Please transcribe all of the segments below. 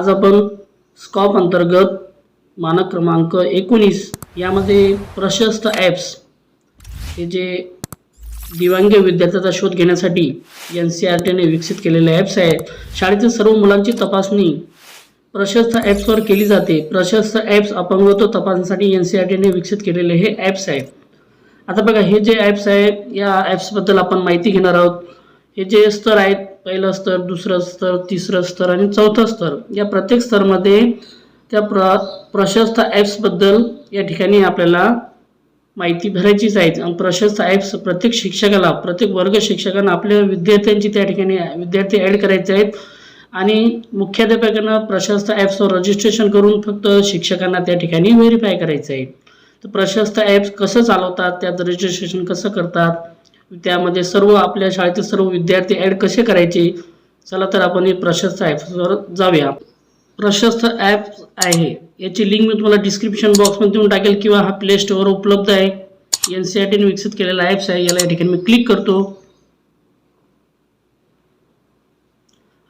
आज आपण स्कॉप अंतर्गत मानक क्रमांक एकोणीस यामध्ये प्रशस्त ॲप्स हे जे दिव्यांग विद्यार्थ्याचा शोध घेण्यासाठी एन सी आर टीने विकसित केलेले ॲप्स आहेत. शाळेतील सर्व मुलांची तपासणी प्रशस्त ॲप्सवर केली जाते. प्रशस्त ॲप्स अपंगत्व तपासण्यासाठी एन सी आर टीने विकसित केलेले हे ॲप्स आहेत. आता बघा हे जे ॲप्स आहेत या ॲप्सबद्दल आपण माहिती घेणार आहोत. हे जे स्तर आहेत पहिलं स्तर दुसरं स्तर तिसरं स्तर आणि चौथं स्तर. या प्रत्येक स्तरमध्ये त्या प्र प्रशस्त ॲप्सबद्दल या ठिकाणी आपल्याला माहिती भरायचीच आहे. आणि प्रशस्त ॲप्स प्रत्येक शिक्षकाला प्रत्येक वर्ग शिक्षकांना आपल्या विद्यार्थ्यांची त्या ठिकाणी विद्यार्थी ॲड करायचे आहेत. आणि मुख्याध्यापकांना प्रशस्त ॲप्सवर रजिस्ट्रेशन करून फक्त शिक्षकांना त्या ठिकाणी व्हेरीफाय करायचं आहे. तर प्रशस्त ॲप्स कसं चालवतात त्यात रजिस्ट्रेशन कसं करतात त्यामध्ये सर्व आपल्या शाळेतील सर्व विद्यार्थी ॲड कसे करायचे? चला तर आपण हे प्रशस्त ॲप्सवर जाऊया. प्रशस्त ॲप आहे. याची लिंक मी तुम्हाला डिस्क्रिप्शन बॉक्समध्ये देऊन टाकेल किंवा हा प्ले स्टोअर उपलब्ध आहे. एन सी आर टीने विकसित केलेला ॲप्स आहे. याला या ठिकाणी मी क्लिक करतो.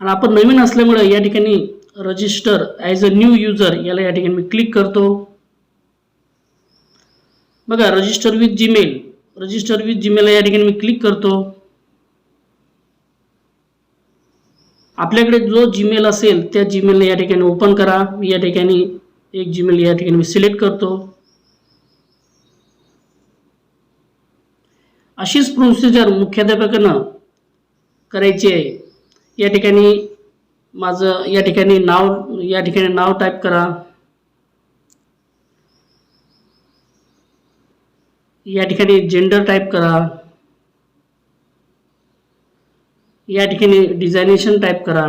आणि आपण नवीन असल्यामुळे या ठिकाणी register as a new user याला या ठिकाणी मी क्लिक करतो. बघा register with Gmail register with Gmail या ठिकाणी मी क्लिक करतो. आपल्याकडे जो जीमेल असेल त्या जीमेलला या ठिकाणी ओपन करा. मी या ठिकाणी एक जीमेल या ठिकाणी मी सिलेक्ट करतो. अशीच प्रोसिजर मुख्याध्यापकानं करायची आहे. या ठिकाणी माझं या ठिकाणी नाव या ठिकाणी नाव टाईप करा. या ठिकाणी जेंडर टाईप करा. या ठिकाणी डिझायनेशन टाईप करा.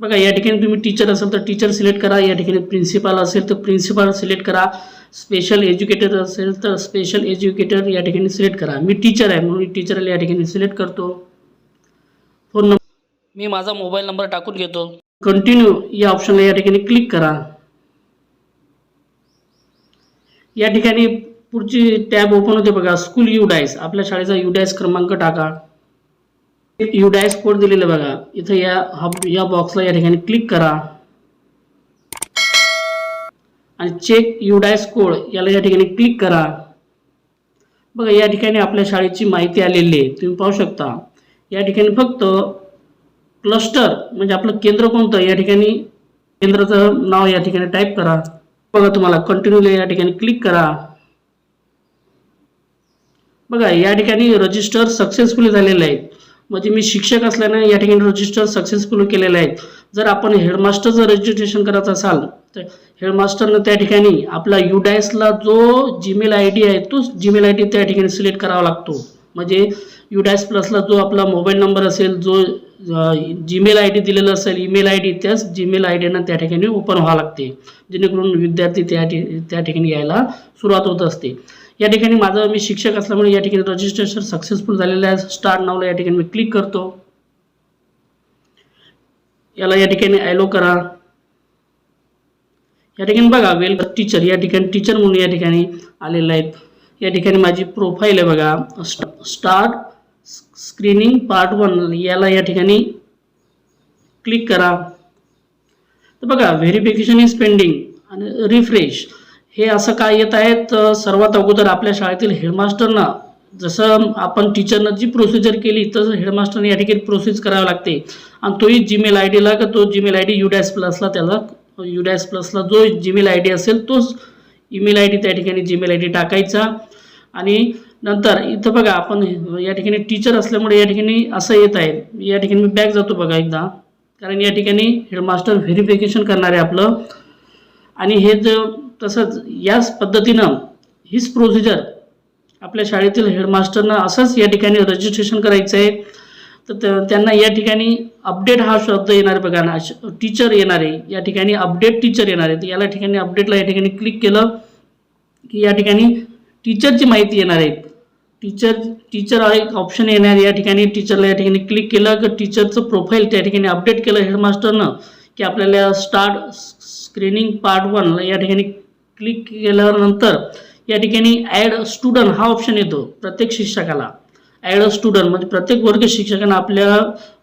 बघा या ठिकाणी तुम्ही टीचर असाल तर टीचर सिलेक्ट करा. या ठिकाणी प्रिन्सिपाल असेल तर प्रिन्सिपाल सिलेक्ट करा. स्पेशल एज्युकेटर असेल तर स्पेशल एज्युकेटर या ठिकाणी सिलेक्ट करा. मी टीचर आहे म्हणून टीचरला या ठिकाणी सिलेक्ट करतो. फोन नंबर मी माझा मोबाईल नंबर टाकून घेतो. कंटिन्यू या ऑप्शनला या ठिकाणी क्लिक करा. या ठिकाणी पुढची टॅब ओपन होते बघा स्कूल युडायस. आपल्या शाळेचा युडायस क्रमांक टाका. युडायस कोड दिलेला बघा. इथं या हब या बॉक्सला या ठिकाणी क्लिक करा. आणि चेक युडायस कोड याला या ठिकाणी क्लिक करा. बघा या ठिकाणी आपल्या शाळेची माहिती आलेली आहे. तुम्ही पाहू शकता. या ठिकाणी फक्त क्लस्टर म्हणजे आपलं केंद्र कोणतं या ठिकाणी केंद्राचं नाव या ठिकाणी टाईप करा. बघा तुम्हाला कंटिन्यूला या ठिकाणी क्लिक करा. बघा या ठिकाणी रजिस्टर सक्सेसफुली झालेलं आहे म्हणजे मी शिक्षक असल्यानं या ठिकाणी रजिस्टर सक्सेसफुल केलेलं आहे जर आपण हेडमास्टरचं रजिस्ट्रेशन करत असाल तर हेडमास्टरनं त्या ठिकाणी आपला युडायसला जो जीमेल आय डी आहे तोच जीमेल आय डी त्या ठिकाणी सिलेक्ट करावा लागतो. म्हणजे युडायस प्लसला जो आपला मोबाईल नंबर असेल जो जीमेल आय डी दिलेला असेल ईमेल आय डी त्याच जीमेल आय डीनं त्या ठिकाणी ओपन व्हावं लागते. जेणेकरून विद्यार्थी त्या ठि त्या ठिकाणी यायला सुरुवात होत असते. या ठिकाणी माझं मी शिक्षक असल्यामुळे या ठिकाणी रजिस्ट्रेशन सक्सेसफुल झालेलं आहे. स्टार नावला या ठिकाणी मी क्लिक करतो. याला या ठिकाणी ॲलो करा. या ठिकाणी बघा वेल टीचर या ठिकाणी टीचर म्हणून या ठिकाणी आलेलं आहेत. या ठिकाणी माझी प्रोफाईल आहे बघा. स्टार्ट स्क्रीनिंग पार्ट वन याला या ठिकाणी क्लिक करा. तर बघा व्हेरिफिकेशन इज पेंडिंग आणि रिफ्रेश हे असं काय येत आहेत? सर्वात अगोदर आपल्या शाळेतील हेडमास्टरना जसं आपण टीचरनं जी प्रोसिजर केली तसं हेडमास्टरने या ठिकाणी प्रोसेस करावी लागते. आणि तोही जीमेल आय डीला का तो जीमेल आय डी युडॅस प्लसला त्याला युडॅस प्लसला जो जीमेल आय डी असेल तोच ईमेल आय डी त्या ठिकाणी जीमेल आय डी टाकायचा. आणि नंतर इथं बघा आपण या ठिकाणी टीचर असल्यामुळे या ठिकाणी असं येत आहे. या ठिकाणी मी बॅक जातो बघा एकदा. कारण या ठिकाणी हेडमास्टर व्हेरिफिकेशन करणार आहे आपलं. आणि हे जर तसंच याच पद्धतीनं हीच प्रोसिजर आपल्या शाळेतील हेडमास्टरनं असंच या ठिकाणी रजिस्ट्रेशन करायचं आहे. तर त्यांना या ठिकाणी अपडेट हा शब्द येणार आहे बघा ना. टीचर येणार आहे. या ठिकाणी अपडेट टीचर येणार आहे. तर याला ठिकाणी अपडेटला या ठिकाणी क्लिक केलं की या ठिकाणी टीचरची माहिती येणार आहे. टीचर टीचर हा एक ऑप्शन येणार या ठिकाणी टीचरला या ठिकाणी क्लिक केलं की टीचरचं प्रोफाईल त्या ठिकाणी अपडेट केलं हेडमास्टरनं की आपल्याला स्टार्ट स्क्रीनिंग पार्ट वन या ठिकाणी क्लिक केल्यानंतर या ठिकाणी ॲड स्टुडंट हा ऑप्शन येतो प्रत्येक शिक्षकाला. ॲड स्टुडंट म्हणजे प्रत्येक वर्ग शिक्षकांना आपल्या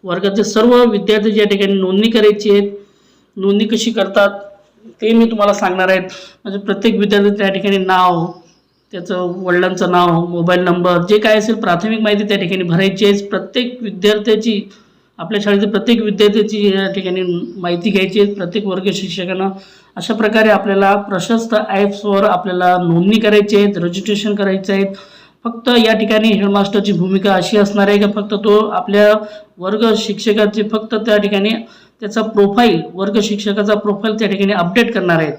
वर्गाचे सर्व विद्यार्थी ज्या ठिकाणी नोंदणी करायची आहेत नोंदणी कशी करतात ते मी तुम्हाला सांगणार आहेत. म्हणजे प्रत्येक विद्यार्थी त्या ठिकाणी नाव त्याचं वडिलांचं नाव मोबाईल नंबर जे काय असेल प्राथमिक माहिती त्या ठिकाणी भरायची आहे. प्रत्येक विद्यार्थ्याची आपल्या शाळेतील प्रत्येक विद्यार्थ्याची या ठिकाणी माहिती घ्यायची आहे. प्रत्येक वर्ग शिक्षकांना अशा प्रकारे आपल्याला प्रशस्त ॲप्सवर आपल्याला नोंदणी करायची आहेत रजिस्ट्रेशन करायचं आहेत. फक्त या ठिकाणी हेडमास्टरची भूमिका अशी असणार आहे की फक्त तो आपल्या वर्ग शिक्षकाची फक्त त्या ठिकाणी त्याचा प्रोफाईल वर्ग शिक्षकाचा प्रोफाईल त्या ठिकाणी अपडेट करणार आहेत.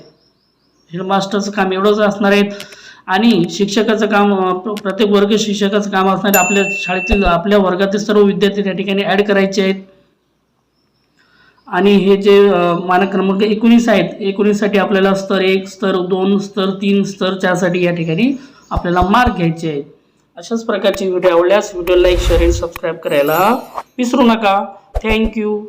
हेडमास्टरचं काम एवढंच असणार आहे. आणि शिक्षकाचं काम प्रत्येक वर्ग शिक्षकाचं काम असणारे आपल्या शाळेतील आपल्या वर्गातील सर्व विद्यार्थी त्या ठिकाणी ॲड करायचे आहेत. आणि हे जे मानक क्रमांक एकोणीस आहेत एकोणीससाठी आपल्याला स्तर एक स्तर दोन स्तर तीन स्तर चारसाठी या ठिकाणी आपल्याला मार्क घ्यायचे आहेत. अशाच प्रकारचे व्हिडिओ आवडल्यास व्हिडिओ लाईक शेअर आणि सबस्क्राईब करायला विसरू नका. थँक्यू.